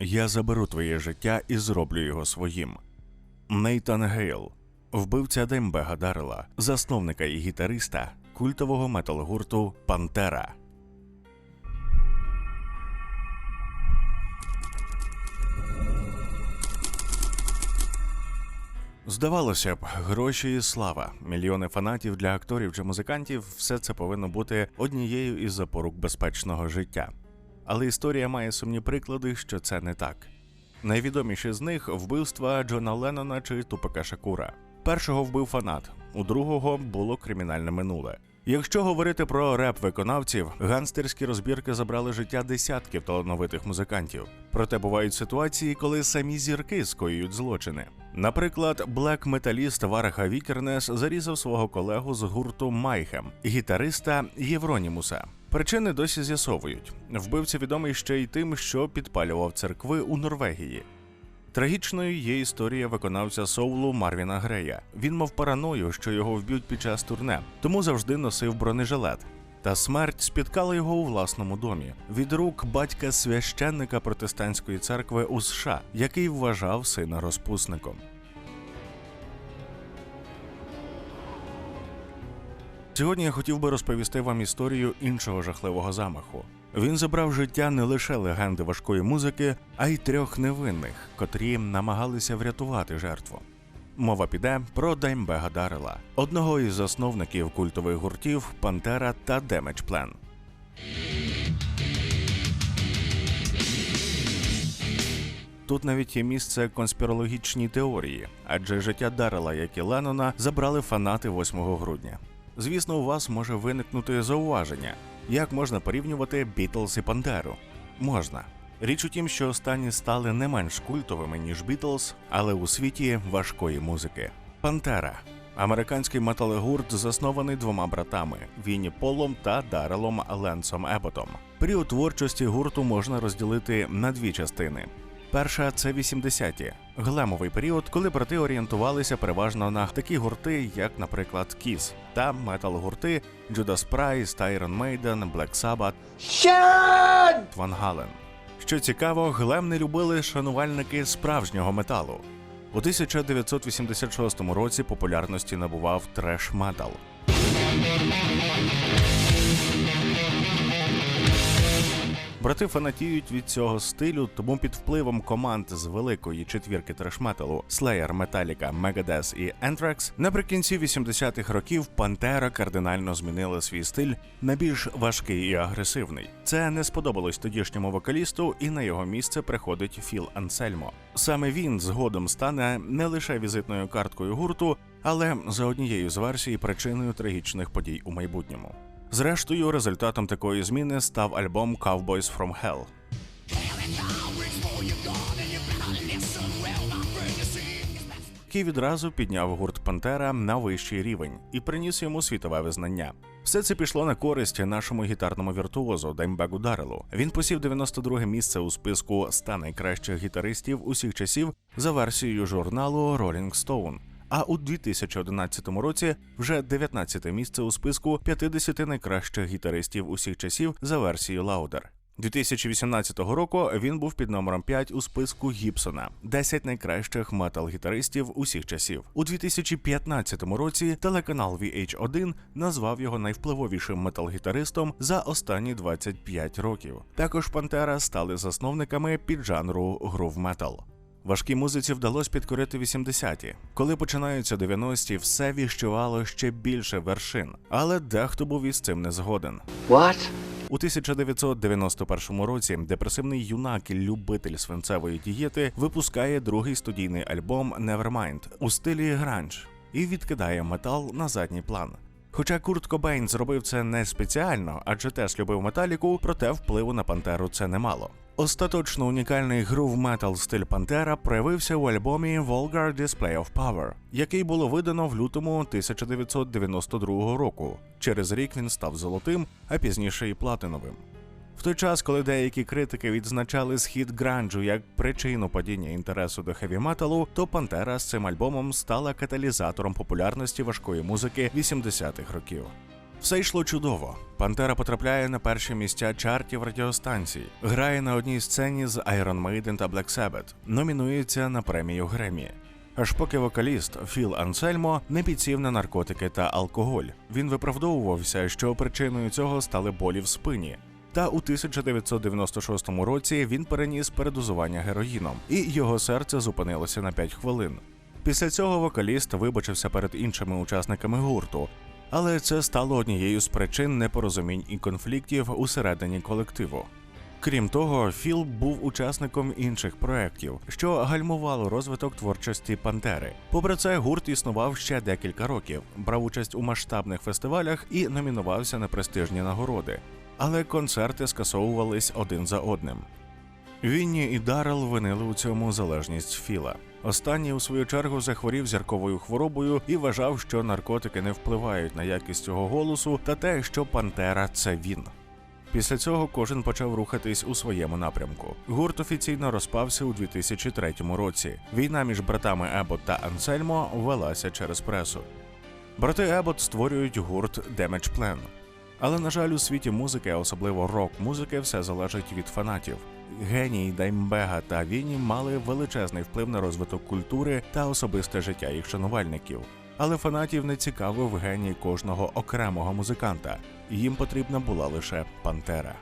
Я заберу твоє життя і зроблю його своїм. Нейтан Гейл, вбивця Дембега Даррела, засновника і гітариста культового метал-гурту Пантера. Здавалося б, гроші і слава, мільйони фанатів для акторів чи музикантів все це повинно бути однією із запорук безпечного життя. Але історія має сумні приклади, що це не так. Найвідоміші з них вбивства Джона Леннона чи Тупака Шакура. Першого вбив фанат, у другого було кримінальне минуле. Якщо говорити про реп-виконавців, ганстерські розбірки забрали життя десятків талановитих музикантів. Проте бувають ситуації, коли самі зірки скоюють злочини. Наприклад, блек-металіст Вараха Вікернес зарізав свого колегу з гурту Майхем, гітариста Євронімуса. Причини досі з'ясовують. Вбивця відомий ще й тим, що підпалював церкви у Норвегії. Трагічною є історія виконавця соулу Марвіна Грея. Він мав параною, що його вб'ють під час турне, тому завжди носив бронежилет. Та смерть спіткала його у власному домі від рук батька священника протестантської церкви у США, який вважав сина розпусником. Сьогодні я хотів би розповісти вам історію іншого жахливого замаху. Він забрав життя не лише легенди важкої музики, а й трьох невинних, котрі намагалися врятувати жертву. Мова піде про Даймбега Даррела, одного із засновників культових гуртів Пантера та Damage Plan. Тут навіть є місце конспірологічній теорії, адже життя Даррела, як і Леннона, забрали фанати 8 грудня. Звісно, у вас може виникнути зауваження, як можна порівнювати Бітлз і Пантеру. Можна. Річ у тім, що останні стали не менш культовими, ніж Бітлз, але у світі важкої музики. Пантера американський метал-гурт, заснований двома братами Вінні Полом та Дарелом Ленсом Еботом. Період творчості гурту можна розділити на дві частини. Перша це 80-ті, глемовий період, коли брати орієнтувалися переважно на такі гурти, як, наприклад, Kiss, та метал-гурти Judas Priest, Iron Maiden, Black Sabbath, Van Halen. Що цікаво, глем не любили шанувальники справжнього металу. У 1986 році популярності набував треш метал. Брати фанатіють від цього стилю, тому під впливом команд з великої четвірки трешметалу Slayer, Metallica, Megadeth і Anthrax наприкінці 80-х років Пантера кардинально змінила свій стиль на більш важкий і агресивний. Це не сподобалось тодішньому вокалісту, і на його місце приходить Філ Ансельмо. Саме він згодом стане не лише візитною карткою гурту, але за однією з версій причиною трагічних подій у майбутньому. Зрештою, результатом такої зміни став альбом Cowboys from Hell. який відразу підняв гурт Пантера на вищий рівень і приніс йому світове визнання. Все це пішло на користь нашому гітарному віртуозу Даймбегу Дарелу. Він посів 92 місце у списку 100 найкращих гітаристів усіх часів за версією журналу Rolling Stone. А у 2011 році вже 19 місце у списку 50 найкращих гітаристів усіх часів за версією Лаудер. 2018 року він був під номером 5 у списку Гібсона 10 найкращих метал-гітаристів усіх часів. У 2015 році телеканал VH1 назвав його найвпливовішим метал-гітаристом за останні 25 років. Також Пантера стали засновниками піджанру грув метал. Важкій музиці вдалося підкорити 80-ті. Коли починаються 90-ті, все віщувало ще більше вершин, але дехто був із цим не згоден. What? У 1991 році депресивний юнак і любитель свинцевої дієти випускає другий студійний альбом Nevermind у стилі гранж і відкидає метал на задній план. Хоча Курт Кобейн зробив це не спеціально, адже теж любив металіку, проте впливу на Пантеру це немало. Остаточно унікальний грув метал стиль Пантера проявився у альбомі Vulgar Display of Power, який було видано в лютому 1992 року. Через рік він став золотим, а пізніше і платиновим. В той час, коли деякі критики відзначали схід гранджу як причину падіння інтересу до хеві металу, то Пантера з цим альбомом стала каталізатором популярності важкої музики 80-х років. Все йшло чудово. Пантера потрапляє на перші місця чартів радіостанцій, грає на одній сцені з Iron Maiden та Black Sabbath, номінується на премію Гремі. Аж поки вокаліст Філ Ансельмо не підсів на наркотики та алкоголь. Він виправдовувався, що причиною цього стали болі в спині. Та у 1996 році він переніс передозування героїном, і його серце зупинилося на 5 хвилин. Після цього вокаліст вибачився перед іншими учасниками гурту, але це стало однією з причин непорозумінь і конфліктів усередині колективу. Крім того, Філ був учасником інших проєктів, що гальмувало розвиток творчості Пантери. Попри це, гурт існував ще декілька років, брав участь у масштабних фестивалях і номінувався на престижні нагороди. Але концерти скасовувались один за одним. Вінні і Даррел винили у цьому залежність Філа. Останній, у свою чергу, захворів зірковою хворобою і вважав, що наркотики не впливають на якість його голосу та те, що Пантера це він. Після цього кожен почав рухатись у своєму напрямку. Гурт офіційно розпався у 2003 році. Війна між братами Ебот та Ансельмо велася через пресу. Брати Ебот створюють гурт Damage Plan. Але, на жаль, у світі музики, особливо рок-музики, все залежить від фанатів. Геній Даймбега та Віні мали величезний вплив на розвиток культури та особисте життя їх шанувальників. Але фанатів не цікавив геній кожного окремого музиканта. Їм потрібна була лише Пантера.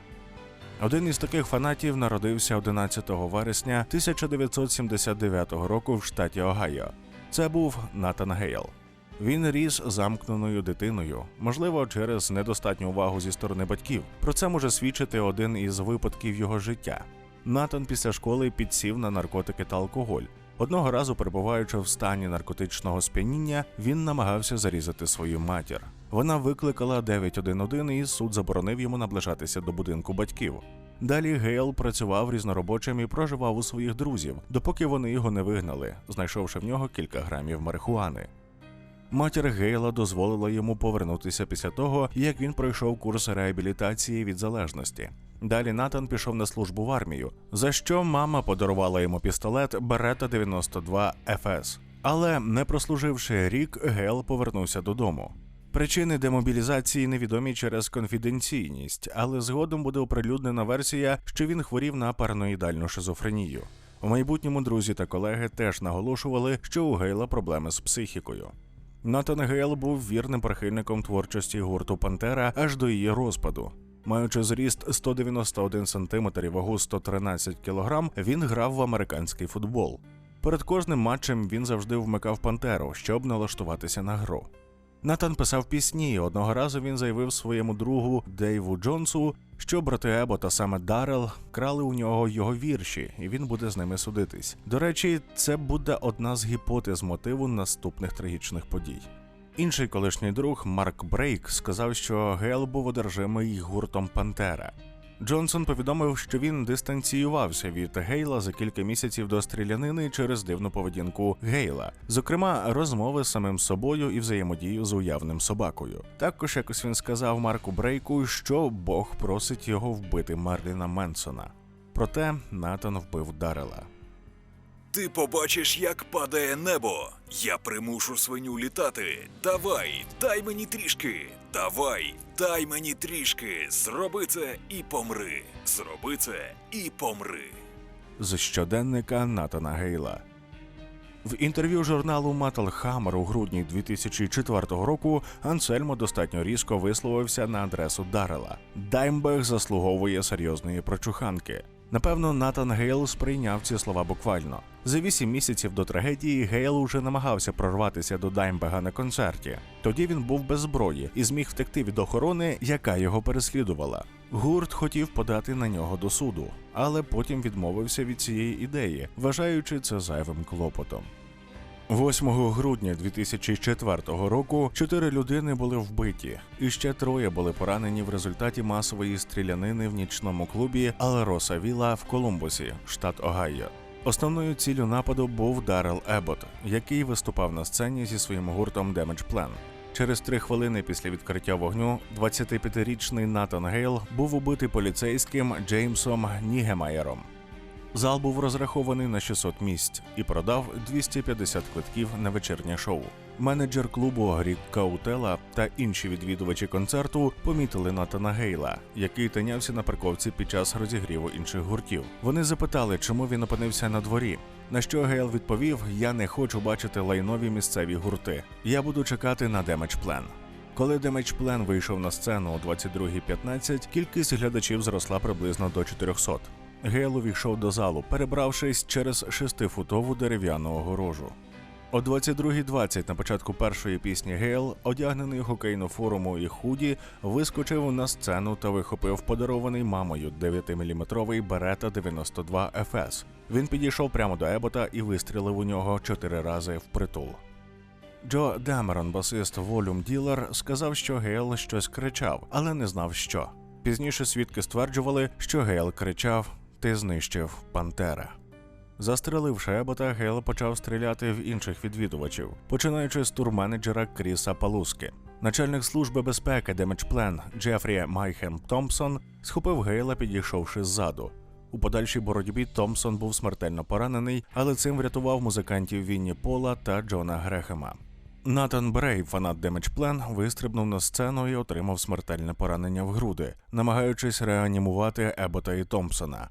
Один із таких фанатів народився 11 вересня 1979 року в штаті Огайо. Це був Натан Гейл. Він ріс замкненою дитиною, можливо, через недостатню увагу зі сторони батьків. Про це може свідчити один із випадків його життя. Натан після школи підсів на наркотики та алкоголь. Одного разу, перебуваючи в стані наркотичного сп'яніння, він намагався зарізати свою матір. Вона викликала 911 і суд заборонив йому наближатися до будинку батьків. Далі Гейл працював різноробочим і проживав у своїх друзів, допоки вони його не вигнали, знайшовши в нього кілька грамів марихуани. Матір Гейла дозволила йому повернутися після того, як він пройшов курс реабілітації від залежності. Далі Натан пішов на службу в армію, за що мама подарувала йому пістолет Берета 92 FS. Але не прослуживши рік, Гейл повернувся додому. Причини демобілізації невідомі через конфіденційність, але згодом буде оприлюднена версія, що він хворів на параноїдальну шизофренію. У майбутньому друзі та колеги теж наголошували, що у Гейла проблеми з психікою. Натан Гейл був вірним прихильником творчості гурту Пантера аж до її розпаду. Маючи зріст 191 см і вагу 113 кг, він грав в американський футбол. Перед кожним матчем він завжди вмикав пантеру, щоб налаштуватися на гру. Натан писав пісні. Одного разу він заявив своєму другу Дейву Джонсу, що брати Ебо та саме Дарел крали у нього його вірші, і він буде з ними судитись. До речі, це буде одна з гіпотез мотиву наступних трагічних подій. Інший колишній друг Марк Брейк сказав, що Гейл був одержимий гуртом Пантера. Джонсон повідомив, що він дистанціювався від Гейла за кілька місяців до стрілянини через дивну поведінку Гейла, зокрема, розмови з самим собою і взаємодію з уявним собакою. Також якось він сказав Марку Брейку, що Бог просить його вбити Марліна Менсона. Проте Натан вбив Дарела. Ти побачиш, як падає небо. Я примушу свиню літати. Давай, дай мені трішки. Давай, дай мені трішки. Зроби це і помри. Зроби це і помри. з щоденника Натана Гейла. В інтерв'ю журналу Metal Hammer у грудні 2004 року Ансельмо достатньо різко висловився на адресу Дарела. Даймбег заслуговує серйозної прочуханки. Напевно, Натан Гейл сприйняв ці слова буквально. За вісім місяців до трагедії Гейл уже намагався прорватися до Даймбега на концерті. Тоді він був без зброї і зміг втекти від охорони, яка його переслідувала. Гурт хотів подати на нього до суду, але потім відмовився від цієї ідеї, вважаючи це зайвим клопотом. 8 грудня 2004 року чотири людини були вбиті, і ще троє були поранені в результаті масової стрілянини в нічному клубі Алероса Віла в Колумбусі, штат Огайо. Основною ціллю нападу був Даррел Ебот, який виступав на сцені зі своїм гуртом Damage Plan. Через три хвилини після відкриття вогню 25-річний Натан Гейл був убитий поліцейським Джеймсом Нігемаєром. Зал був розрахований на 600 місць і продав 250 квитків на вечірнє шоу. Менеджер клубу Рік Каутела та інші відвідувачі концерту помітили Натана Гейла, який тинявся на парковці під час розігріву інших гуртів. Вони запитали, чому він опинився на дворі. На що Гейл відповів: Я не хочу бачити лайнові місцеві гурти. Я буду чекати на Plan». Коли Plan вийшов на сцену о 22.15, кількість глядачів зросла приблизно до 400. Гейл увійшов до залу, перебравшись через шестифутову дерев'яну огорожу. О 22.20 на початку першої пісні Гейл, одягнений хокейну форму і худі, вискочив на сцену та вихопив подарований мамою 9-мм Берета 92 FS. Він підійшов прямо до Ебота і вистрілив у нього чотири рази впритул. Джо Демерон, басист Volume Dealer, сказав, що Гейл щось кричав, але не знав що. Пізніше свідки стверджували, що Гейл кричав: Ти знищив Пантера. Застреливши Ебота, Гейл почав стріляти в інших відвідувачів, починаючи з турменеджера Кріса Палуски. Начальник служби безпеки Plan Джефрі Майхем Томпсон схопив Гейла, підійшовши ззаду. У подальшій боротьбі Томпсон був смертельно поранений, але цим врятував музикантів Вінні Пола та Джона Грехема. Натан Брей, фанат Plan, вистрибнув на сцену і отримав смертельне поранення в груди, намагаючись реанімувати Ебота і Томпсона.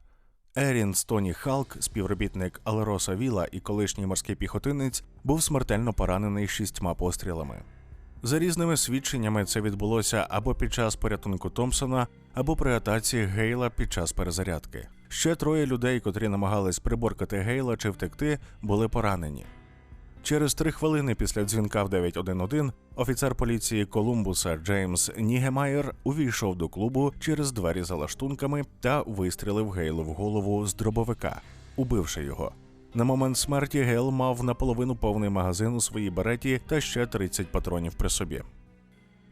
Ерін Стоні Халк, співробітник Алероса Віла і колишній морський піхотинець, був смертельно поранений шістьма пострілами. За різними свідченнями, це відбулося або під час порятунку Томпсона, або при атаці Гейла під час перезарядки. Ще троє людей, котрі намагались приборкати Гейла чи втекти, були поранені. Через три хвилини після дзвінка в 911 офіцер поліції Колумбуса Джеймс Нігемайер увійшов до клубу через двері за лаштунками та вистрілив Гейлу в голову з дробовика, убивши його. На момент смерті Гейл мав наполовину повний магазин у своїй береті та ще 30 патронів при собі.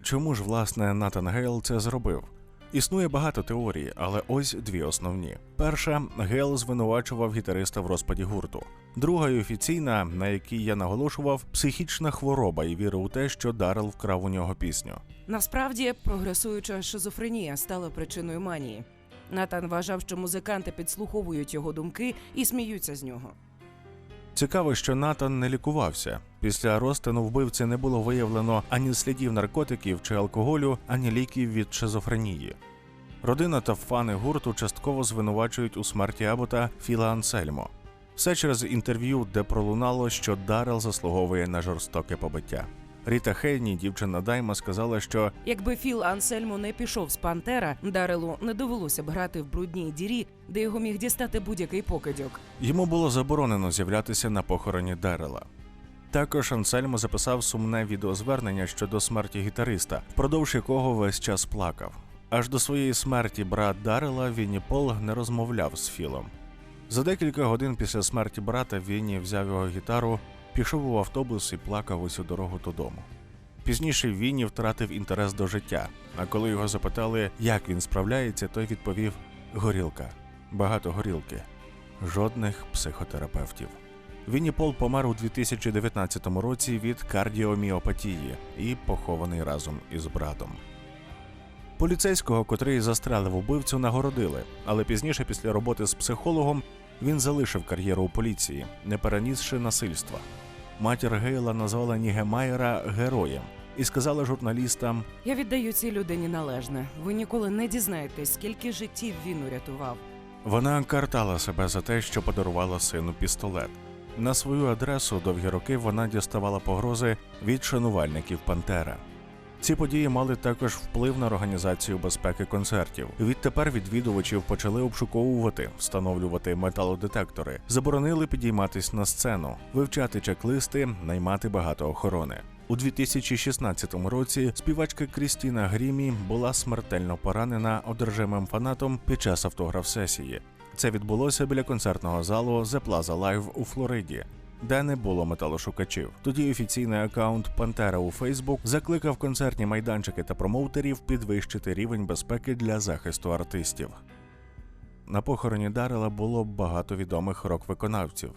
Чому ж власне Натан Гейл це зробив? Існує багато теорій, але ось дві основні. Перша Гейл звинувачував гітариста в розпаді гурту. Друга і офіційна, на якій я наголошував, психічна хвороба і віра у те, що Даррел вкрав у нього пісню. Насправді, прогресуюча шизофренія стала причиною манії. Натан вважав, що музиканти підслуховують його думки і сміються з нього. Цікаво, що Натан не лікувався. Після розтину вбивці не було виявлено ані слідів наркотиків чи алкоголю, ані ліків від шизофренії. Родина та фани гурту частково звинувачують у смерті Абота Філа Ансельмо. Все через інтерв'ю, де пролунало, що Даррел заслуговує на жорстоке побиття. Ріта Хейні, дівчина Дайма, сказала, що Якби Філ Ансельмо не пішов з Пантера, Дарелу не довелося б грати в брудній дірі, де його міг дістати будь-який покидьок. йому було заборонено з'являтися на похороні Даррела. Також Ансельмо записав сумне відеозвернення щодо смерті гітариста, впродовж якого весь час плакав. Аж до своєї смерті брат Даррела Вінні Пол не розмовляв з Філом. За декілька годин після смерті брата Вінні взяв його гітару, пішов у автобус і плакав усю дорогу додому. Пізніше Вінні втратив інтерес до життя, а коли його запитали, як він справляється, той відповів: горілка, багато горілки, жодних психотерапевтів. Вінні Пол помер у 2019 році від кардіоміопатії і похований разом із братом. Поліцейського, котрий застрелив убивцю, нагородили, але пізніше, після роботи з психологом, він залишив кар'єру у поліції, не перенісши насильства. Матір Гейла назвала Нігемайера героєм і сказала журналістам: Я віддаю цій людині належне. Ви ніколи не дізнаєтесь, скільки життів він урятував. Вона картала себе за те, що подарувала сину пістолет. На свою адресу довгі роки вона діставала погрози від шанувальників Пантера. Ці події мали також вплив на організацію безпеки концертів. Відтепер відвідувачів почали обшуковувати, встановлювати металодетектори, заборонили підійматись на сцену, вивчати чек-листи, наймати багато охорони. У 2016 році співачка Крістіна Грімі була смертельно поранена одержимим фанатом під час автограф-сесії. Це відбулося біля концертного залу The Plaza Live у Флориді, де не було металошукачів. Тоді офіційний акаунт Пантера у Фейсбук закликав концертні майданчики та промоутерів підвищити рівень безпеки для захисту артистів. На похороні Дарела було багато відомих рок-виконавців.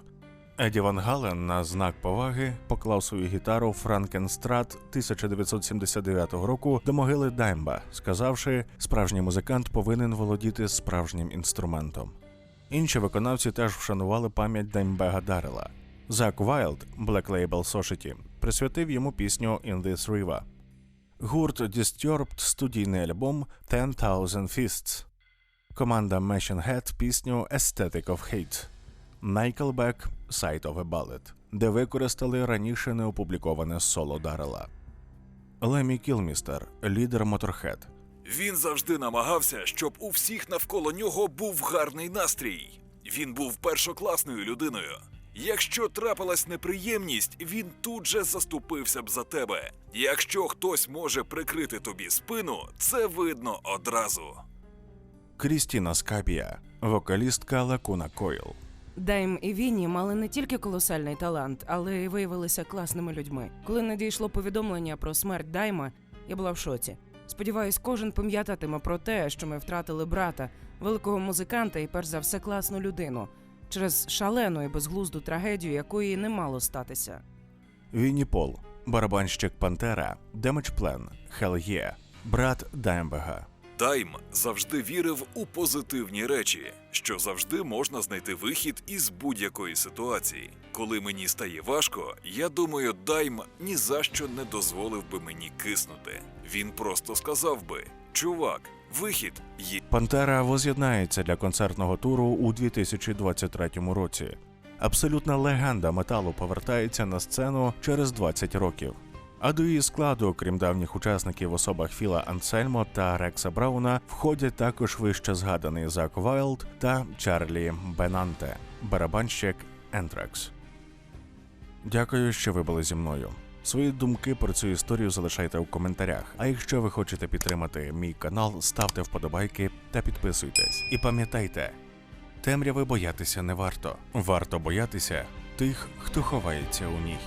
Еді Ван Гален на знак поваги поклав свою гітару Франкенстрат 1979 року до могили Даймба, сказавши, справжній музикант повинен володіти справжнім інструментом. Інші виконавці теж вшанували пам'ять Даймбега Даррела. Зак Вайлд, Black Label Society, присвятив йому пісню In This River. Гурт Disturbed студійний альбом Ten Thousand Fists. Команда Machine Head пісню Aesthetic of Hate. Nickelback Sight of a Bullet, де використали раніше не опубліковане соло Даррела. Лемі Кілмістер, лідер Motorhead, Він завжди намагався, щоб у всіх навколо нього був гарний настрій. Він був першокласною людиною. Якщо трапилась неприємність, він тут же заступився б за тебе. Якщо хтось може прикрити тобі спину, це видно одразу. Крістіна Скабія, вокалістка Лакуна Койл. Дайм і Вінні мали не тільки колосальний талант, але й виявилися класними людьми. Коли надійшло повідомлення про смерть Дайма, я була в шоці. Сподіваюсь, кожен пам'ятатиме про те, що ми втратили брата, великого музиканта і перш за все класну людину через шалену і безглузду трагедію, якої не мало статися. Вінні Пол, барабанщик Пантера, Демедж Плен, Хел'є, брат Даймбега. Тайм завжди вірив у позитивні речі, що завжди можна знайти вихід із будь-якої ситуації. Коли мені стає важко, я думаю, Дайм ні за що не дозволив би мені киснути. Він просто сказав би: чувак, вихід є. Пантера воз'єднається для концертного туру у 2023 році. Абсолютна легенда металу повертається на сцену через 20 років. А до її складу, крім давніх учасників в особах Філа Ансельмо та Рекса Брауна, входять також вище згаданий Зак Вайлд та Чарлі Бенанте, барабанщик Ентракс. Дякую, що ви були зі мною. Свої думки про цю історію залишайте у коментарях. А якщо ви хочете підтримати мій канал, ставте вподобайки та підписуйтесь. І пам'ятайте, темряви боятися не варто. Варто боятися тих, хто ховається у ній.